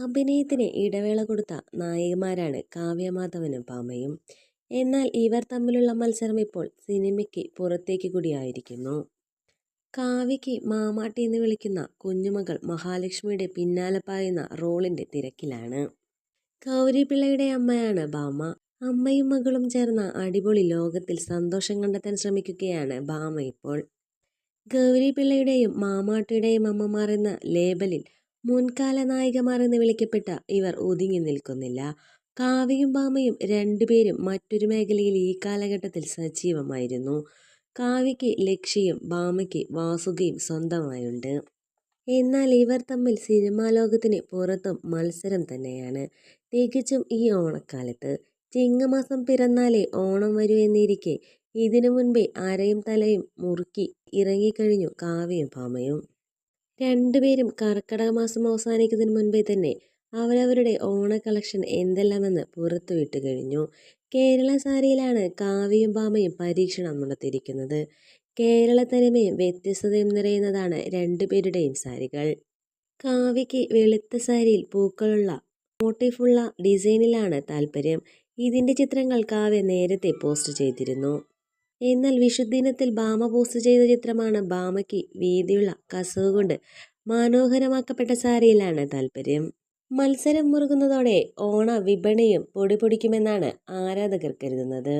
അഭിനയത്തിന് ഇടവേള കൊടുത്ത നായികമാരാണ് കാവ്യമാധവനും പാമയും എന്നാൽ ഇവർ തമ്മിലുള്ള മത്സരം ഇപ്പോൾ സിനിമയ്ക്ക് പുറത്തേക്ക് കൂടിയായിരിക്കുന്നു. കാവ്യയ്ക്ക് മാമാട്ടി എന്ന് വിളിക്കുന്ന കുഞ്ഞുമകൾ മഹാലക്ഷ്മിയുടെ പിന്നാലെ പായുന്ന റോളിന്റെ തിരക്കിലാണ്. ഗൗരിപിള്ളയുടെ അമ്മയാണ് ഭാമ. അമ്മയും മകളും ചേർന്ന അടിപൊളി ലോകത്തിൽ സന്തോഷം കണ്ടെത്താൻ ശ്രമിക്കുകയാണ് ഭാമ ഇപ്പോൾ. ഗൗരിപിള്ളയുടെയും മാമാട്ടിയുടെയും അമ്മമാർ എന്ന ലേബലിൽ മുൻകാല നായികമാർ എന്ന് വിളിക്കപ്പെട്ട ഇവർ ഒതുങ്ങി നിൽക്കുന്നില്ല. കാവ്യയും ഭാമയും രണ്ടുപേരും മറ്റൊരു മേഖലയിൽ ഈ കാലഘട്ടത്തിൽ സജീവമായിരുന്നു. കാവ്യയ്ക്ക് ലക്ഷ്യയും ഭാമയ്ക്ക് വാസുകയും സ്വന്തമായുണ്ട്. എന്നാൽ ഇവർ തമ്മിൽ സിനിമാ ലോകത്തിന് പുറത്തും മത്സരം തന്നെയാണ്. തികച്ചും ഈ ഓണക്കാലത്ത്. ചിങ്ങമാസം പിറന്നാലേ ഓണം വരൂ എന്നിരിക്കെ ഇതിനു മുൻപേ അരയും തലയും മുറുക്കി ഇറങ്ങിക്കഴിഞ്ഞു കാവ്യയും ഭാമയും. രണ്ടുപേരും കർക്കിടക മാസം അവസാനിക്കുന്നതിന് മുൻപേ തന്നെ അവരവരുടെ ഓണ കളക്ഷൻ എന്തെല്ലാമെന്ന് പുറത്തുവിട്ടു കഴിഞ്ഞു. കേരള സാരിയിലാണ് കാവ്യയും ഭാമയും പരീക്ഷണം നടത്തിയിരിക്കുന്നത്. കേരളത്തനിമയും വ്യത്യസ്തതയും നിറയുന്നതാണ് രണ്ടുപേരുടെയും സാരികൾ. കാവ്യയ്ക്ക് വെളുത്ത സാരിയിൽ പൂക്കളുള്ള മോട്ടീഫുള്ള ഡിസൈനിലാണ് താല്പര്യം ഇതിന്റെ ചിത്രങ്ങൾ കാവ്യ നേരത്തെ പോസ്റ്റ് ചെയ്തിരുന്നു. എന്നാൽ വിഷുദിനത്തിൽ ഭാമ പോസ്റ്റ് ചെയ്ത ചിത്രമാണ് ഭാമയ്ക്ക് വീതിയുള്ള കസവ് കൊണ്ട് മനോഹരമാക്കപ്പെട്ട സാരിയിലാണ് താല്പര്യം മത്സരം മുറുകുന്നതോടെ ഓണ വിപണിയും പൊടിപൊടിക്കുമെന്നാണ് ആരാധകർ കരുതുന്നത്.